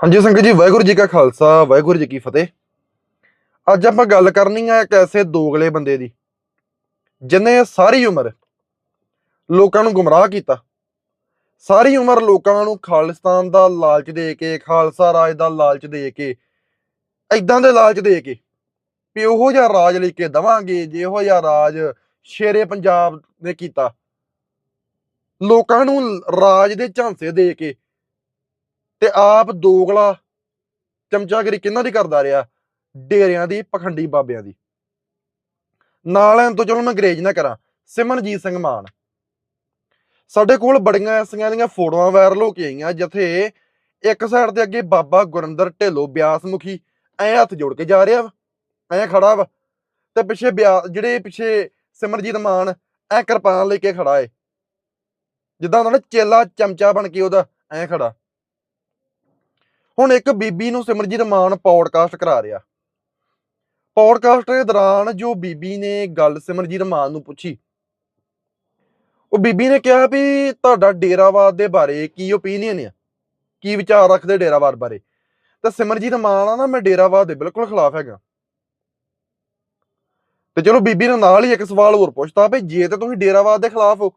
ਹਾਂਜੀ ਸੰਗਤ ਜੀ, ਵਾਹਿਗੁਰੂ ਜੀ ਕਾ ਖਾਲਸਾ, ਵਾਹਿਗੁਰੂ ਜੀ ਕੀ ਫਤਿਹ। ਅੱਜ ਆਪਾਂ ਗੱਲ ਕਰਨੀ ਹੈ ਇੱਕ ਐਸੇ ਦੋਗਲੇ ਬੰਦੇ ਦੀ, ਜਿਨੇ ਸਾਰੀ ਉਮਰ ਲੋਕਾਂ ਨੂੰ ਗੁੰਮਰਾਹ ਕੀਤਾ। ਸਾਰੀ ਉਮਰ ਲੋਕਾਂ ਨੂੰ ਖਾਲਿਸਤਾਨ ਦਾ ਲਾਲਚ ਦੇ ਕੇ, ਖਾਲਸਾ ਰਾਜ ਦਾ ਲਾਲਚ ਦੇ ਕੇ ਐਦਾਂ ਦੇ ਲਾਲਚ ਦੇ ਕੇ ਵੀ ਉਹੋ ਜਿਹਾ ਰਾਜ ਲੈ ਕੇ ਦਵਾਂਗੇ, ਜਿਹੋ ਜਿਹਾ ਰਾਜ ਸ਼ੇਰੇ ਪੰਜਾਬ ਨੇ ਕੀਤਾ। ਲੋਕਾਂ ਨੂੰ ਰਾਜ ਦੇ ਝਾਂਸੇ ਦੇ ਕੇ ਤੇ ਆਪ ਦੋਗਲਾ ਚਮਚਾਗਰੀ ਕਿਹਨਾਂ ਦੀ ਕਰਦਾ ਰਿਹਾ? ਡੇਰਿਆਂ ਦੀ, ਪਖੰਡੀ ਬਾਬਿਆਂ ਦੀ। ਨਾਲ ਐਂ ਤੋਂ ਚਲੋ ਮੈਂ ਅੰਗਰੇਜ਼ ਨਾ ਕਰਾਂ। ਸਿਮਰਨਜੀਤ ਸਿੰਘ ਮਾਨ। ਸਾਡੇ ਕੋਲ ਬੜੀਆਂ ਐਸੀਆਂ ਦੀਆਂ ਫੋਟੋਆਂ ਵਾਇਰਲ ਹੋ ਕੇ ਆਈਆਂ, ਜਿੱਥੇ ਇੱਕ ਸਾਈਡ ਤੇ ਅੱਗੇ ਬਾਬਾ ਗੁਰਿੰਦਰ ਢਿੱਲੋਂ ਬਿਆਸ ਮੁਖੀ ਐ ਹੱਥ ਜੋੜ ਕੇ ਜਾ ਰਿਹਾ ਵਾ, ਐ ਖੜਾ ਵਾ। ਤੇ ਪਿੱਛੇ ਬਿਆ, ਜਿਹੜੇ ਪਿੱਛੇ ਸਿਮਰਜੀਤ ਮਾਨ ਐ ਕਿਰਪਾਨ ਲੈ ਕੇ ਖੜਾ ਏ। ਜਿੱਦਾਂ ਉਹਨਾਂ ਨੇ ਚੇਲਾ ਚਮਚਾ ਬਣ ਕੇ ਉਹਦਾ ਐ ਖੜਾ। ਹੁਣ ਇੱਕ ਬੀਬੀ ਨੂੰ ਸਿਮਰਜੀਤ ਮਾਨ ਪੌਡਕਾਸਟ ਕਰਾ ਰਿਹਾ। ਪੌਡਕਾਸਟ ਦੇ ਦੌਰਾਨ ਜੋ ਬੀਬੀ ਨੇ ਗੱਲ ਸਿਮਰਜੀਤ ਮਾਨ ਨੂੰ ਪੁੱਛੀ, ਉਹ ਬੀਬੀ ਨੇ ਕਿਹਾ ਵੀ ਤੁਹਾਡਾ ਡੇਰਾਵਾਦ ਦੇ ਬਾਰੇ ਕੀ ਓਪੀਨੀਅਨ ਆ? ਕੀ ਵਿਚਾਰ ਰੱਖਦੇ ਡੇਰਾਵਾਦ ਬਾਰੇ? ਤਾਂ ਸਿਮਰਜੀਤ ਮਾਨ ਆ ਨਾ, ਮੈਂ ਡੇਰਾਵਾਦ ਦੇ ਬਿਲਕੁਲ ਖਿਲਾਫ ਹੈਗਾ। ਤੇ ਚਲੋ ਬੀਬੀ ਨੇ ਨਾਲ ਹੀ ਇੱਕ ਸਵਾਲ ਹੋਰ ਪੁੱਛਤਾ ਵੀ ਜੇ ਤੇ ਤੁਸੀਂ ਡੇਰਾਵਾਦ ਦੇ ਖਿਲਾਫ ਹੋ,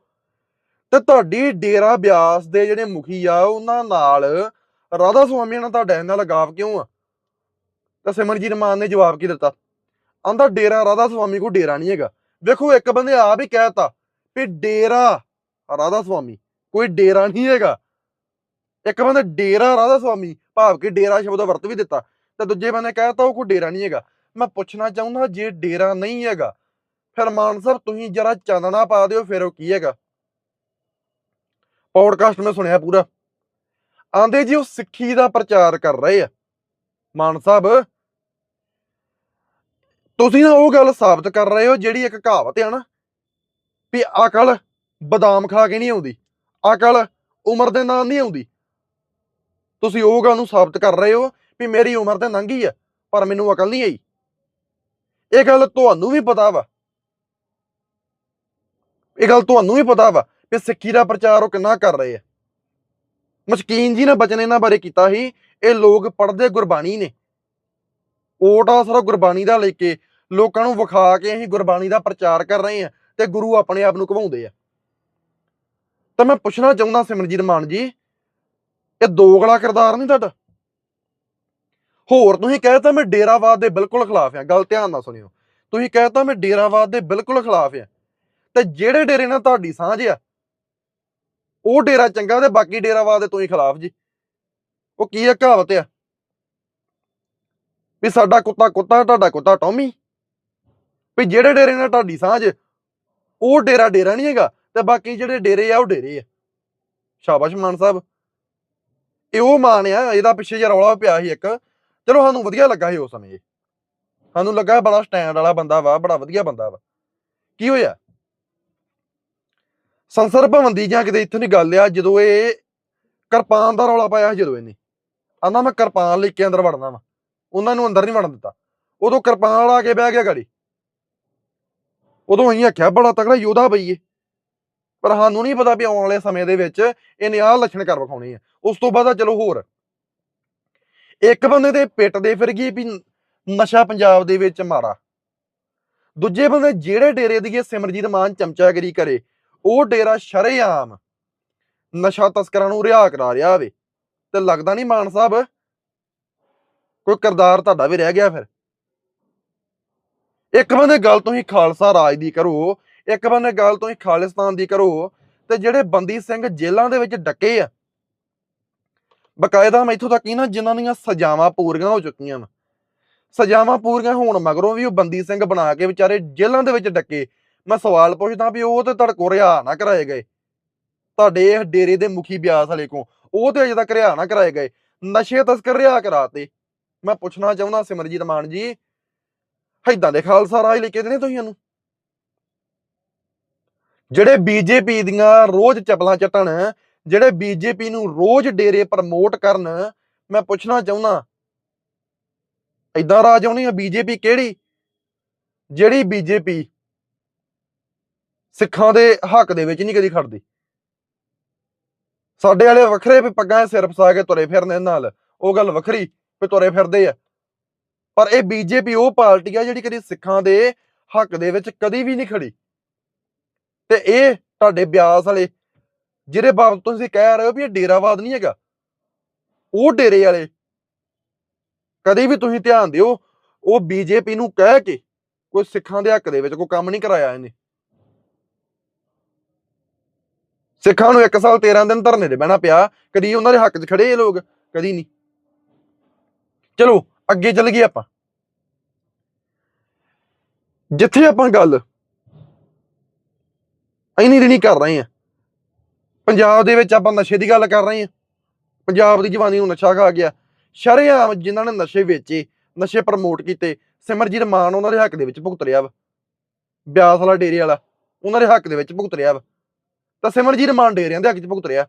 ਤੇ ਤੁਹਾਡੀ ਡੇਰਾ ਬਿਆਸ ਦੇ ਜਿਹੜੇ ਮੁਖੀ ਆ, ਉਹਨਾਂ ਨਾਲ ਰਾਧਾ ਸੁਆਮੀ ਨਾਲ ਤੁਹਾਡਾ ਇਹਨਾਂ ਲਗਾਵ ਕਿਉਂ ਆ? ਤਾਂ ਸਿਮਰਜੀਤ ਮਾਨ ਨੇ ਜਵਾਬ ਕੀ ਦਿੱਤਾ? ਆਂਦਾ ਡੇਰਾ ਰਾਧਾ ਸੁਆਮੀ ਕੋ ਡੇਰਾ ਨਹੀਂ ਹੈਗਾ। ਵੇਖੋ ਇੱਕ ਬੰਦੇ ਆਪ ਹੀ ਕਹਿਤਾ ਵੀ ਡੇਰਾ ਰਾਧਾ ਸੁਆਮੀ, ਕੋਈ ਡੇਰਾ ਨਹੀਂ ਹੈਗਾ। ਇੱਕ ਬੰਦੇ ਡੇਰਾ ਰਾਧਾ ਸੁਆਮੀ, ਭਾਵ ਕਿ ਡੇਰਾ ਸ਼ਬਦ ਵਰਤ ਵੀ ਦਿੱਤਾ। ਤੇ ਦੂਜੇ ਬੰਦੇ ਕਹਿਤਾ ਉਹ ਕੋਈ ਡੇਰਾ ਨਹੀਂ ਹੈਗਾ। ਮੈਂ ਪੁੱਛਣਾ ਚਾਹੁੰਦਾ ਜੇ ਡੇਰਾ ਨਹੀਂ ਹੈਗਾ, ਫਿਰ ਮਾਨ ਸਾਹਿਬ ਤੁਸੀਂ ਜਰਾ ਚਾਨਣਾ ਪਾ ਦਿਓ, ਫਿਰ ਉਹ ਕੀ ਹੈਗਾ? ਪੌਡਕਾਸਟ ਮੈਂ ਸੁਣਿਆ ਪੂਰਾ। ਆਂਦੇ ਜੀ ਉਹ ਸਿੱਖੀ ਦਾ ਪ੍ਰਚਾਰ ਕਰ ਰਹੇ ਆ। ਮਾਨ ਸਾਹਿਬ, ਤੁਸੀਂ ਨਾ ਉਹ ਗੱਲ ਸਾਬਤ ਕਰ ਰਹੇ ਹੋ ਜਿਹੜੀ ਇੱਕ ਕਹਾਵਤ ਹੈ ਨਾ ਵੀ ਅਕਲ ਬਦਾਮ ਖਾ ਕੇ ਨਹੀਂ ਆਉਂਦੀ, ਅਕਲ ਉਮਰ ਦੇ ਨਾਲ ਨਹੀਂ ਆਉਂਦੀ। ਤੁਸੀਂ ਉਹ ਗੱਲ ਨੂੰ ਸਾਬਤ ਕਰ ਰਹੇ ਹੋ ਵੀ ਮੇਰੀ ਉਮਰ ਤਾਂ ਲੰਘੀ ਆ, ਪਰ ਮੈਨੂੰ ਅਕਲ ਨਹੀਂ ਆਈ। ਇਹ ਗੱਲ ਤੁਹਾਨੂੰ ਵੀ ਪਤਾ ਵਾ। ਇਹ ਗੱਲ ਤੁਹਾਨੂੰ ਵੀ ਪਤਾ ਵਾ ਵੀ ਸਿੱਖੀ ਦਾ ਪ੍ਰਚਾਰ ਉਹ ਕਿੰਨਾ ਕਰ ਰਹੇ ਆ। ਮਸਕੀਨ ਜੀ ਨੇ ਬਚਨ ਇਹਨਾਂ ਬਾਰੇ ਕੀਤਾ ਸੀ, ਇਹ ਲੋਕ ਪੜ੍ਹਦੇ ਗੁਰਬਾਣੀ ਨੇ। ਓਟਾ ਸਾਰਾ ਗੁਰਬਾਣੀ ਦਾ ਲੈ ਕੇ ਲੋਕਾਂ ਨੂੰ ਵਿਖਾ ਕੇ ਅਸੀਂ ਗੁਰਬਾਣੀ ਦਾ ਪ੍ਰਚਾਰ ਕਰ ਰਹੇ ਹਾਂ ਤੇ ਗੁਰੂ ਆਪਣੇ ਆਪ ਨੂੰ ਘਵਾਉਂਦੇ ਆ। ਤਾਂ ਮੈਂ ਪੁੱਛਣਾ ਚਾਹੁੰਦਾ ਸਿਮਰਜੀਤ ਮਾਨ ਜੀ, ਇਹ ਦੋਗਲਾ ਕਿਰਦਾਰ ਨਹੀਂ ਤੁਹਾਡਾ? ਹੋਰ ਤੁਸੀਂ ਕਹਿਤਾ ਮੈਂ ਡੇਰਾਵਾਦ ਦੇ ਬਿਲਕੁਲ ਖਿਲਾਫ ਆ ਗੱਲ ਧਿਆਨ ਨਾਲ ਸੁਣਿਓ। ਤੁਸੀਂ ਕਹਿਤਾ ਮੈਂ ਡੇਰਾਵਾਦ ਦੇ ਬਿਲਕੁਲ ਖਿਲਾਫ ਆ ਤੇ ਜਿਹੜੇ ਡੇਰੇ ਨਾਲ ਤੁਹਾਡੀ ਸਾਂਝ ਆ ਉਹ ਡੇਰਾ ਚੰਗਾ ਤੇ ਬਾਕੀ ਡੇਰਾਵਾਦ ਦੇ ਤੁਸੀਂ ਖਿਲਾਫ ਜੀ। ਉਹ ਕੀ ਹੈ ਕਹਾਵਤ ਆ? ਵੀ ਸਾਡਾ ਕੁੱਤਾ ਕੁੱਤਾ, ਤੁਹਾਡਾ ਕੁੱਤਾ ਟੌਮੀ। ਵੀ ਜਿਹੜੇ ਡੇਰੇ ਨਾਲ ਤੁਹਾਡੀ ਸਾਂਝ, ਉਹ ਡੇਰਾ ਡੇਰਾ ਨਹੀਂ ਹੈਗਾ ਤੇ ਬਾਕੀ ਜਿਹੜੇ ਡੇਰੇ ਆ, ਉਹ ਡੇਰੇ ਆ। ਸ਼ਾਬਾਸ਼ ਮਾਨ ਸਾਹਿਬ। ਇਹ ਉਹ ਮਾਨ ਆ, ਇਹਦਾ ਪਿੱਛੇ ਜਿਹਾ ਰੌਲਾ ਪਿਆ ਸੀ ਇੱਕ। ਚਲੋ ਸਾਨੂੰ ਵਧੀਆ ਲੱਗਾ ਸੀ ਉਸ ਸਮੇਂ ਸਾਨੂੰ ਲੱਗਾ ਬੜਾ ਸਟੈਂਡ ਵਾਲਾ ਬੰਦਾ ਵਾ, ਬੜਾ ਵਧੀਆ ਬੰਦਾ ਵਾ। ਕੀ ਹੋਇਆ? ਸੰਸਰ ਭਵਨ ਦੀ ਜਾਂ ਕਿਤੇ ਇੱਥੋਂ ਦੀ ਗੱਲ ਆ, ਜਦੋਂ ਇਹ ਕਿਰਪਾਨ ਦਾ ਰੌਲਾ ਪਾਇਆ ਸੀ, ਜਦੋਂ ਇਹਨੇ। ਆਂਦਾ ਮੈਂ ਕਿਰਪਾਨ ਲੈ ਕੇ ਅੰਦਰ ਵੜਨਾ ਵਾ। ਉਹਨਾਂ ਨੂੰ ਅੰਦਰ ਨਹੀਂ ਵੜਨ ਦਿੱਤਾ। ਉਦੋਂ ਕਿਰਪਾਨ ਵਾਲਾ ਕੇ ਬਹਿ ਗਿਆ ਗਾੜੀ। ਉਦੋਂ ਅਸੀਂ ਆਖਿਆ, ਬੜਾ ਤਕੜਾ ਯੋਧਾ ਬਈਏ ਪਰ ਸਾਨੂੰ ਨਹੀਂ ਪਤਾ ਵੀ ਆਉਣ ਵਾਲੇ ਸਮੇਂ ਦੇ ਵਿੱਚ ਇਹਨੇ ਆਹ ਲੱਛਣ ਕਰ ਵਿਖਾਉਣੇ ਆ। ਉਸ ਤੋਂ ਬਾਅਦ ਆ ਚਲੋ ਹੋਰ। ਇੱਕ ਬੰਦੇ ਦੇ ਪਿੱਟ ਦੇ ਫਿਰ ਗਈ ਵੀ ਨਸ਼ਾ ਪੰਜਾਬ ਦੇ ਵਿੱਚ ਮਾਰਾ। ਦੂਜੇ ਬੰਦੇ ਜਿਹੜੇ ਡੇਰੇ ਦੀ ਸਿਮਰਜੀਤ ਮਾਨ ਚਮਚਾਗਰੀ ਕਰੇ ਉਹ ਡੇਰਾ ਸ਼ਰੇਆਮ ਨਸ਼ਾ ਤਸਕਰਾਂ ਨੂੰ ਰਿਹਾ ਕਰਾ ਰਿਹਾ ਵੇ। ਤੇ ਲੱਗਦਾ ਨਹੀਂ ਮਾਨ ਸਾਹਿਬ ਕੋਈ ਕਿਰਦਾਰ ਤੁਹਾਡਾ ਵੀ ਰਹਿ ਗਿਆ ਫਿਰ। ਇੱਕ ਬੰਦੇ ਗੱਲ ਤੁਸੀਂ ਖਾਲਸਾ ਰਾਜ ਦੀ ਕਰੋ, ਇੱਕ ਬੰਦੇ ਗੱਲ ਤੁਸੀਂ ਖਾਲਿਸਤਾਨ ਦੀ ਕਰੋ, ਤੇ ਜਿਹੜੇ ਬੰਦੀ ਸਿੰਘ ਜੇਲ੍ਹਾਂ ਦੇ ਵਿੱਚ ਡੱਕੇ ਆ। ਬਕਾਇਦਾ ਮੈਂ ਮੈਥੋਂ ਤੱਕ ਹੀ ਨਾ ਜਿਨ੍ਹਾਂ ਦੀਆਂ ਸਜ਼ਾਵਾਂ ਪੂਰੀਆਂ ਹੋ ਚੁੱਕੀਆਂ ਵਾ। ਸਜ਼ਾਵਾਂ ਪੂਰੀਆਂ ਹੋਣ ਮਗਰੋਂ ਵੀ ਉਹ ਬੰਦੀ ਸਿੰਘ ਬਣਾ ਕੇ ਵਿਚਾਰੇ ਜੇਲ੍ਹਾਂ ਦੇ ਵਿੱਚ ਡੱਕੇ। ਮੈਂ ਸਵਾਲ ਪੁੱਛਦਾ ਵੀ ਉਹ ਤੇ ਤੁਹਾਡੇ ਕੋਲ ਰਿਹਾ ਨਾ ਕਰਾਏ ਗਏ। ਤੁਹਾਡੇ ਇਹ ਡੇਰੇ ਦੇ ਮੁਖੀ ਬਿਆਸ ਵਾਲੇ ਕੋ ਉਹ ਤੇ ਅਜੇ ਤੱਕ ਰਿਹਾ ਨਾ ਕਰਾਏ ਗਏ। ਨਸ਼ੇ ਤਸਕਰ ਰਿਹਾ ਕਰਾਤੇ। ਮੈਂ ਪੁੱਛਣਾ ਚਾਹੁੰਦਾ ਸਿਮਰਜੀਤ ਮਾਨ ਜੀ ਹੈਦਾਂ ਦੇ ਖਾਲਸਾ ਰਾਜ ਲੈ ਕੇ ਦੇਣੇ ਤੁਸੀਂ ਇਹਨੂੰ? ਜਿਹੜੇ ਬੀਜੇਪੀ ਦੀਆਂ ਰੋਜ਼ ਚਪਲਾਂ ਚੱਟਣ, ਜਿਹੜੇ ਬੀਜੇਪੀ ਨੂੰ ਰੋਜ਼ ਡੇਰੇ ਪ੍ਰਮੋਟ ਕਰਨ, ਮੈਂ ਪੁੱਛਣਾ ਚਾਹੁੰਦਾ ਇਦਾਂ ਰਾਜ ਆਉਣੀ ਆ ਬੀਜੇਪੀ ਕਿਹੜੀ? ਜਿਹੜੀ ਬੀਜੇਪੀ ਸਿੱਖਾਂ ਦੇ ਹੱਕ ਦੇ ਵਿੱਚ ਨਹੀਂ ਕਦੀ ਖੜਦੀ। ਸਾਡੇ ਵਾਲੇ ਵੱਖਰੇ ਵੀ ਪੱਗਾਂ ਸਿਰ ਫਸਾ ਕੇ ਤੁਰੇ ਫਿਰਨੇ ਨਾਲ, ਉਹ ਗੱਲ ਵੱਖਰੀ ਵੀ ਤੁਰੇ ਫਿਰਦੇ ਆ। ਪਰ ਇਹ ਬੀਜੇਪੀ ਉਹ ਪਾਰਟੀ ਆ ਜਿਹੜੀ ਕਦੀ ਸਿੱਖਾਂ ਦੇ ਹੱਕ ਦੇ ਵਿੱਚ ਕਦੀ ਵੀ ਨਹੀਂ ਖੜੀ। ਤੇ ਇਹ ਤੁਹਾਡੇ ਬਿਆਸ ਵਾਲੇ ਜਿਹੜੇ ਬਾਬਤ ਤੁਸੀਂ ਕਹਿ ਰਹੇ ਹੋ ਵੀ ਇਹ ਡੇਰਾਵਾਦ ਨਹੀਂ ਹੈਗਾ, ਉਹ ਡੇਰੇ ਵਾਲੇ, ਕਦੀ ਵੀ ਤੁਸੀਂ ਧਿਆਨ ਦਿਓ, ਉਹ ਬੀਜੇਪੀ ਨੂੰ ਕਹਿ ਕੇ ਕੋਈ ਸਿੱਖਾਂ ਦੇ ਹੱਕ ਦੇ ਵਿੱਚ ਕੋਈ ਕੰਮ ਨਹੀਂ ਕਰਾਇਆ ਇਹਨੇ। ਸਿੱਖਾਂ ਨੂੰ 1 ਸਾਲ 13 ਦਿਨ ਧਰਨੇ ਤੇ ਬਹਿਣਾ ਪਿਆ, ਕਦੀ ਉਹਨਾਂ ਦੇ ਹੱਕ 'ਚ ਖੜੇ ਇਹ ਲੋਕ, ਕਦੀ ਨਹੀਂ। ਚਲੋ, ਅੱਗੇ ਚੱਲ ਗਏ ਆਪਾਂ। ਜਿੱਥੇ ਆਪਾਂ ਗੱਲ ਇੰਨੀ ਦਿਨੀ ਕਰ ਰਹੇ ਆ ਪੰਜਾਬ ਦੇ ਵਿੱਚ ਆਪਾਂ ਨਸ਼ੇ ਦੀ ਗੱਲ ਕਰ ਰਹੇ ਆ ਪੰਜਾਬ ਦੀ ਜਵਾਨੀ ਨੂੰ ਨਸ਼ਾ ਖਾ ਗਿਆ। ਸ਼ਰੇਆਮ ਜਿਨ੍ਹਾਂ ਨੇ ਨਸ਼ੇ ਵੇਚੇ, ਨਸ਼ੇ ਪ੍ਰਮੋਟ ਕੀਤੇ, ਸਿਮਰਜੀਤ ਮਾਨ ਉਹਨਾਂ ਦੇ ਹੱਕ ਦੇ ਵਿੱਚ ਭੁਗਤ ਰਿਹਾ ਵਾ। ਬਿਆਸ ਵਾਲਾ ਡੇਰੇ ਵਾਲਾ, ਉਹਨਾਂ ਦੇ ਹੱਕ ਦੇ ਵਿੱਚ ਭੁਗਤ ਰਿਹਾ ਵਾ। ਤਾਂ ਸਿਮਰ ਜੀ ਡੇਰਿਆਂ ਦੇ ਹੱਕ 'ਚ ਭੁਗਤ ਰਿਹਾ।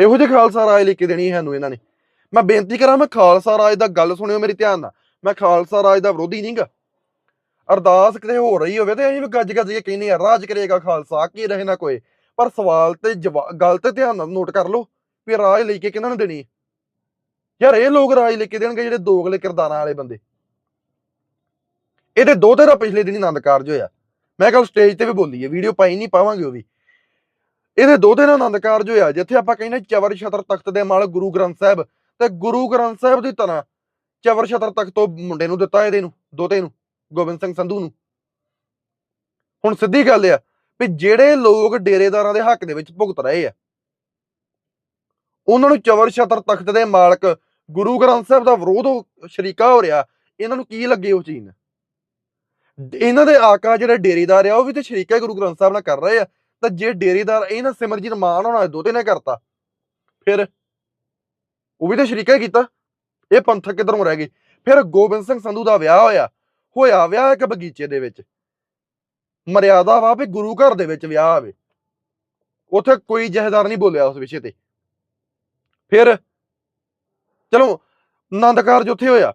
ਇਹੋ ਜਿਹੇ ਖਾਲਸਾ ਰਾਜ ਲੈ ਕੇ ਦੇਣੀ ਹੈ ਸਾਨੂੰ ਇਹਨਾਂ ਨੇ। ਮੈਂ ਬੇਨਤੀ ਕਰਾਂ, ਮੈਂ ਖਾਲਸਾ ਰਾਜ ਦਾ ਗੱਲ ਸੁਣਿਓ ਮੇਰੀ ਧਿਆਨ ਨਾਲ। ਮੈਂ ਖਾਲਸਾ ਰਾਜ ਦਾ ਵਿਰੋਧੀ ਨਹੀਂਗਾ ਅਰਦਾਸ ਕਿਤੇ ਹੋ ਰਹੀ ਹੋਵੇ ਤੇ ਅਸੀਂ ਵੀ ਗੱਜ ਗੱਜ ਕੇ ਕਹਿੰਦੇ ਆ, ਰਾਜ ਕਰੇਗਾ ਖਾਲਸਾ, ਕੀ ਰਹੇ ਨਾ ਕੋਈ। ਪਰ ਸਵਾਲ ਤੇ ਜਵਾ- ਗੱਲ ਤੇ ਧਿਆਨ ਨਾਲ ਨੋਟ ਕਰ ਲਓ ਵੀ ਰਾਜ ਲੈ ਕੇ ਕਿਹਨਾਂ ਨੂੰ ਦੇਣੀ ਯਾਰ ਇਹ ਲੋਕ ਰਾਜ ਲੈ ਕੇ ਦੇਣਗੇ ਜਿਹੜੇ ਦੋਗਲੇ ਕਿਰਦਾਰਾਂ ਵਾਲੇ ਬੰਦੇ। ਇਹਦੇ ਦੋ ਤੇਰਾ ਪਿਛਲੇ ਦਿਨੀ ਆਨੰਦ ਕਾਰਜ ਹੋਇਆ। ਮੈਂ ਕੱਲ ਸਟੇਜ ਤੇ ਵੀ ਬੋਲੀ ਹੈ ਵੀਡੀਓ ਪਾਈ ਨਹੀਂ ਪਾਵਾਂਗੇ ਉਹ ਵੀ। ਇਹਦੇ ਦੋ ਦਿਨ ਆਨੰਦ ਕਾਰਜ ਹੋਇਆ, ਜਿੱਥੇ ਆਪਾਂ ਕਹਿੰਦੇ ਚਵਰ ਛਤਰ ਤਖਤ ਦੇ ਮਾਲਕ ਗੁਰੂ ਗ੍ਰੰਥ ਸਾਹਿਬ। ਤੇ ਗੁਰੂ ਗ੍ਰੰਥ ਸਾਹਿਬ ਦੀ ਤਰ੍ਹਾਂ ਚਵਰ ਛਤਰ ਤਖਤ ਤੋਂ ਮੁੰਡੇ ਨੂੰ ਦਿੱਤਾ ਇਹਦੇ ਨੂੰ, ਦੋਤੇ ਨੂੰ, ਗੋਬਿੰਦ ਸਿੰਘ ਸੰਧੂ ਨੂੰ। ਹੁਣ ਸਿੱਧੀ ਗੱਲ ਆ ਵੀ ਜਿਹੜੇ ਲੋਕ ਡੇਰੇਦਾਰਾਂ ਦੇ ਹੱਕ ਦੇ ਵਿੱਚ ਭੁਗਤ ਰਹੇ ਆ, ਉਹਨਾਂ ਨੂੰ ਚਵਰ ਛਤਰ ਤਖਤ ਦੇ ਮਾਲਕ ਗੁਰੂ ਗ੍ਰੰਥ ਸਾਹਿਬ ਦਾ ਵਿਰੋਧ ਸ਼ਰੀਕਾ ਹੋ ਰਿਹਾ, ਇਹਨਾਂ ਨੂੰ ਕੀ ਲੱਗੇ ਉਹ ਚੀਜ਼ ਇਹਨਾਂ ਦੇ ਆਕਾ ਜਿਹੜੇ ਡੇਰੇਦਾਰ ਆ, ਉਹ ਵੀ ਤੇ ਸ਼ਰੀਕਾ ਗੁਰੂ ਗ੍ਰੰਥ ਸਾਹਿਬ ਨਾਲ ਕਰ ਰਹੇ ਆ। ਤਾਂ ਜੇ ਡੇਰੇਦਾਰ ਇਹਨਾਂ ਸਿਮਰਜੀਤ ਮਾਨ ਹੋਣਾ ਦੋਤੇ ਨੇ ਕਰਤਾ। ਫਿਰ ਉਹ ਵੀ ਤੇ ਸ਼ਰੀਕਾ ਕੀਤਾ। ਇਹ ਪੰਥਕ ਕਿਧਰੋਂ ਰਹਿ ਗਈ ਫਿਰ ਗੋਬਿੰਦ ਸਿੰਘ ਸੰਧੂ ਦਾ ਵਿਆਹ ਹੋਇਆ। ਹੋਇਆ ਵਿਆਹ ਇੱਕ ਬਗੀਚੇ ਦੇ ਵਿੱਚ। ਮਰਿਆਦਾ ਵਾ ਵੀ ਗੁਰੂ ਘਰ ਦੇ ਵਿੱਚ ਵਿਆਹ ਆਵੇ। ਉੱਥੇ ਕੋਈ ਜਹੇਦਾਰ ਨਹੀਂ ਬੋਲਿਆ ਉਸ ਵਿਸ਼ੇ ਤੇ। ਫਿਰ ਚਲੋ ਆਨੰਦ ਕਾਰਜ ਉੱਥੇ ਹੋਇਆ।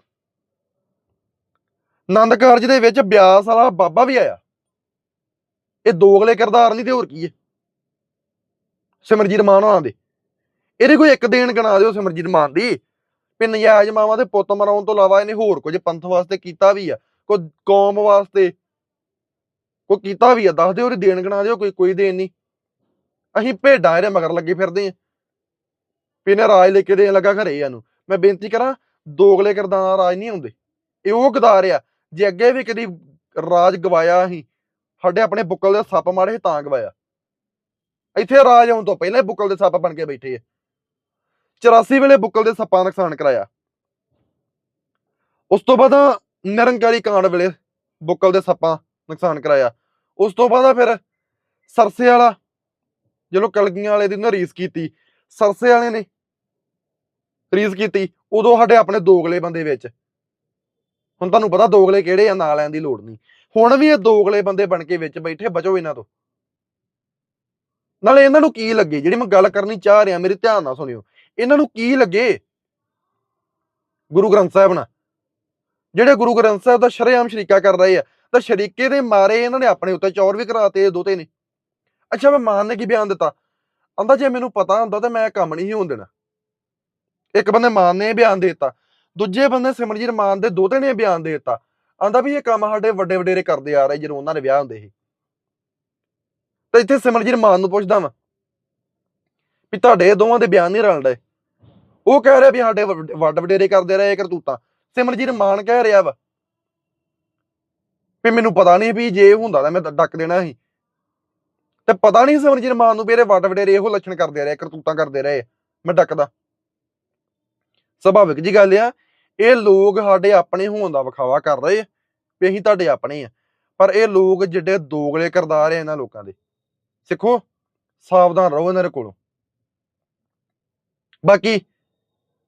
ਆਨੰਦ ਕਾਰਜ ਦੇ ਵਿੱਚ ਬਿਆਸ ਵਾਲਾ ਬਾਬਾ ਵੀ ਆਇਆ। ਇਹ ਦੋਗਲੇ ਕਿਰਦਾਰ ਨਹੀਂ ਤੇ ਹੋਰ ਕੀ ਹੈ? ਸਿਮਰਜੀਤ ਮਾਨ ਹੋਣਾ ਦੇ। ਇਹਦੇ ਕੋਈ ਇੱਕ ਦੇਣ ਗਣਾ ਦਿਓ ਸਿਮਰਜੀਤ ਮਾਨ ਦੀ। ਵੀ ਨਜਾਇਜ਼ ਮਾਵਾਂ ਦੇ ਪੁੱਤ ਮਰਾਉਣ ਤੋਂ ਇਲਾਵਾ ਇਹਨੇ ਹੋਰ ਕੁਝ ਪੰਥ ਵਾਸਤੇ ਕੀਤਾ ਵੀ ਆ, ਕੋਈ ਕੌਮ ਵਾਸਤੇ ਕੋਈ ਕੀਤਾ ਵੀ ਆ। ਦੱਸ ਦਿਓ ਉਹਦੀ ਦੇਣ ਗਣਾ ਦਿਓ, ਕੋਈ ਕੋਈ ਦੇਣ ਨਹੀਂ। ਅਸੀਂ ਭੇਡਾਂ ਇਹਦੇ ਮਗਰ ਲੱਗੇ ਫਿਰਦੇ ਆ ਵੀ ਇਹਨੇ ਰਾਜ ਲੈ ਕੇ ਦੇਣ ਲੱਗਾ ਘਰੇ ਇਹਨੂੰ। ਮੈਂ ਬੇਨਤੀ ਕਰਾਂ ਦੋਗਲੇ ਕਿਰਦਾਰ ਰਾਜ ਨਹੀਂ ਹੁੰਦੇ ਇਹ ਉਹ ਗਦਾਰ ਆ ਜੇ ਅੱਗੇ ਵੀ ਕਦੀ ਰਾਜ ਗਵਾਇਆ ਅਸੀਂ, ਸਾਡੇ ਆਪਣੇ ਬੁੱਕਲ ਦੇ ਸੱਪ ਮਾਰੇ ਤਾਂ ਗਵਾਇਆ। ਇੱਥੇ ਰਾਜ ਆਉਣ ਤੋਂ ਪਹਿਲਾਂ ਹੀ ਬੁੱਕਲ ਦੇ ਸੱਪ ਬਣ ਕੇ ਬੈਠੇ ਆ। 84 ਵੇਲੇ ਬੁੱਕਲ ਦੇ ਸੱਪਾਂ ਦਾ ਨੁਕਸਾਨ ਕਰਾਇਆ। ਉਸ ਤੋਂ ਬਾਅਦ ਨਿਰੰਕਾਰੀ ਕਾਂਡ ਵੇਲੇ ਬੁੱਕਲ ਦੇ ਸੱਪਾਂ ਨੁਕਸਾਨ ਕਰਾਇਆ। ਉਸ ਤੋਂ ਬਾਅਦ ਫਿਰ ਸਰਸੇ ਵਾਲਾ, ਜਦੋਂ ਕਲਗੀਆਂ ਵਾਲੇ ਦੀ ਉਹਨਾਂ ਰੀਸ ਕੀਤੀ, ਸਰਸੇ ਵਾਲੇ ਨੇ ਰੀਸ ਕੀਤੀ, ਉਦੋਂ ਸਾਡੇ ਆਪਣੇ ਦੋਗਲੇ ਬੰਦੇ ਵਿੱਚ ਹੁਣ ਤੁਹਾਨੂੰ ਪਤਾ ਦੋਗਲੇ ਕਿਹੜੇ ਆ, ਨਾਂ ਲੈਣ ਦੀ ਲੋੜ ਨਹੀਂ। ਹੁਣ ਵੀ ਇਹ ਦੋਗਲੇ ਬੰਦੇ ਬਣ ਕੇ ਵਿੱਚ ਬੈਠੇ, ਬਚੋ ਇਹਨਾਂ ਤੋਂ। ਨਾਲੇ ਇਹਨਾਂ ਨੂੰ ਕੀ ਲੱਗੇ? ਜਿਹੜੀ ਮੈਂ ਗੱਲ ਕਰਨੀ ਚਾਹ ਰਿਹਾ, ਮੇਰੇ ਧਿਆਨ ਨਾਲ ਸੁਣਿਓ। ਇਹਨਾਂ ਨੂੰ ਕੀ ਲੱਗੇ? ਗੁਰੂ ਗ੍ਰੰਥ ਸਾਹਿਬ ਨਾਲ। ਜਿਹੜੇ ਗੁਰੂ ਗ੍ਰੰਥ ਸਾਹਿਬ ਦਾ ਸ਼ਰੇਆਮ ਸ਼ਰੀਕਾ ਕਰ ਰਹੇ ਆ, ਤਾਂ ਸ਼ਰੀਕੇ ਦੇ ਮਾਰੇ ਇਹਨਾਂ ਨੇ ਆਪਣੇ ਉੱਤੇ ਚੌਰ ਵੀ ਕਰਾਤੇ, ਇਹ ਦੋਤੇ ਨੇ। ਅੱਛਾ, ਮੈਂ ਮਾਨ ਨੇ ਕੀ ਬਿਆਨ ਦਿੱਤਾ? ਆਂਦਾ ਜੇ ਮੈਨੂੰ ਪਤਾ ਹੁੰਦਾ ਤਾਂ ਮੈਂ ਕੰਮ ਨਹੀਂ ਹੋਣ ਦੇਣਾ। ਇੱਕ ਬੰਦੇ ਮਾਨ ਨੇ ਬਿਆਨ ਦੇ ਦਿੱਤਾ। ਦੂਜੇ ਬੰਦੇ ਸਿਮਰਜੀਤ ਮਾਨ ਦੇ ਦੋਤੇ ਨੇ ਬਿਆਨ ਦੇ ਦਿੱਤਾ। ਆਂਦਾ ਵੀ ਇਹ ਕੰਮ ਸਾਡੇ ਵੱਡੇ ਵਡੇਰੇ ਕਰਦੇ ਆ ਰਹੇ ਜਦੋਂ ਉਹਨਾਂ ਦੇ ਵਿਆਹ ਹੁੰਦੇ ਸੀ। ਤੇ ਇੱਥੇ ਸਿਮਰਜੀਤ ਮਾਨ ਨੂੰ ਪੁੱਛਦਾ ਵਾਂ ਵੀ ਤੁਹਾਡੇ ਦੋਵਾਂ ਦੇ ਬਿਆਨ ਨਹੀਂ ਰਲ ਰਹੇ ਉਹ ਕਹਿ ਰਿਹਾ ਵੀ ਸਾਡੇ ਵੱਡ ਵਡੇਰੇ ਕਰਦੇ ਰਹੇ ਕਰਤੂਤਾਂ। ਸਿਮਰਜੀਤ ਮਾਨ ਕਹਿ ਰਿਹਾ ਵਾ ਵੀ ਮੈਨੂੰ ਪਤਾ ਨਹੀਂ ਵੀ ਜੇ ਹੁੰਦਾ ਤਾਂ ਮੈਂ ਡੱਕ ਦੇਣਾ ਸੀ। ਤੇ ਪਤਾ ਨਹੀਂ ਸਿਮਰਜੀਤ ਮਾਨ ਨੂੰ ਵੀ ਇਹਦੇ ਵੱਡ ਵਡੇਰੇ ਇਹੋ ਲੱਛਣ ਕਰਦੇ ਰਹੇ, ਕਰਤੂਤਾਂ ਕਰਦੇ ਰਹੇ। ਮੈਂ ਡੱਕਦਾ। ਸੁਭਾਵਿਕ ਜੀ ਗੱਲ ਆ, ਇਹ ਲੋਕ ਸਾਡੇ ਆਪਣੇ ਹੋਣ ਦਾ ਵਿਖਾਵਾ ਕਰ ਰਹੇ ਆ, ਵੀ ਅਸੀਂ ਤੁਹਾਡੇ ਆਪਣੇ ਆ। ਪਰ ਇਹ ਲੋਕ ਜਿਹੜੇ ਦੋਗਲੇ ਕਰਦਾਰ ਆ ਇਹਨਾਂ ਲੋਕਾਂ ਦੇ। ਸਿੱਖੋ, ਸਾਵਧਾਨ ਰਹੋ ਇਹਨਾਂ ਦੇ ਕੋਲੋਂ। ਬਾਕੀ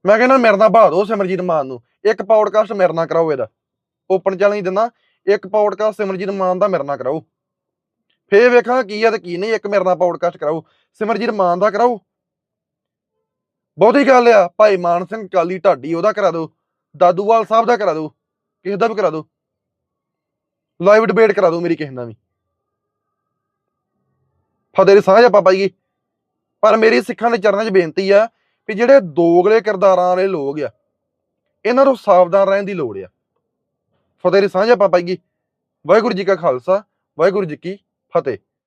ਮੈਂ ਕਹਿੰਦਾ ਮੇਰੇ ਨਾਲ ਬਾਹ ਦਿਓ ਸਿਮਰਜੀਤ ਮਾਨ ਨੂੰ। ਇੱਕ ਪੌਡਕਾਸਟ ਮੇਰੇ ਨਾਲ ਕਰਾਓ ਇਹਦਾ। ਓਪਨ ਚੱਲ ਨਹੀਂ ਦਿੰਦਾ, ਇੱਕ ਪੌਡਕਾਸਟ ਸਿਮਰਜੀਤ ਮਾਨ ਦਾ ਮੇਰੇ ਨਾਲ ਕਰਾਓ। ਫੇਰ ਵੇਖਾਂ ਕੀ ਆ ਤੇ ਕੀ ਨਹੀਂ, ਇੱਕ ਮੇਰੇ ਨਾਲ ਪੌਡਕਾਸਟ ਕਰਾਓ। ਸਿਮਰਜੀਤ ਮਾਨ ਦਾ ਕਰਾਓ। ਬਹੁਤੀ ਗੱਲ ਆ, ਭਾਈ ਮਾਨ ਸਿੰਘ ਕਾਲੀ ਢਾਡੀ ਉਹਦਾ ਕਰਾ ਦਿਓ, ਦਾਦੂਵਾਲ ਸਾਹਿਬ ਦਾ ਕਰਾ ਦਿਓ, ਕਿਸੇ ਦਾ ਵੀ ਕਰਾ ਦਿਓ। ਲਾਈਵ ਡਿਬੇਟ ਕਰਾ ਦਿਓ ਮੇਰੀ ਕਿਸੇ ਨਾਲ ਵੀ। ਫਤਿਹ ਦੀ ਸਾਂਝ ਆਪਾਂ ਪਾਈਏ ਪਰ ਮੇਰੀ ਸਿੱਖਾਂ ਦੇ ਚਰਨਾਂ 'ਚ ਬੇਨਤੀ ਆ ਵੀ ਜਿਹੜੇ ਦੋਗਲੇ ਕਿਰਦਾਰਾਂ ਵਾਲੇ ਲੋਕ ਆ, ਇਹਨਾਂ ਨੂੰ ਸਾਵਧਾਨ ਰਹਿਣ ਦੀ ਲੋੜ ਆ। ਫਤਿਹ ਦੀ ਸਾਂਝ ਆਪਾਂ ਪਾਈਏ ਵਾਹਿਗੁਰੂ ਜੀ ਕਾ ਖਾਲਸਾ, ਵਾਹਿਗੁਰੂ ਜੀ ਕੀ ਫਤਿਹ।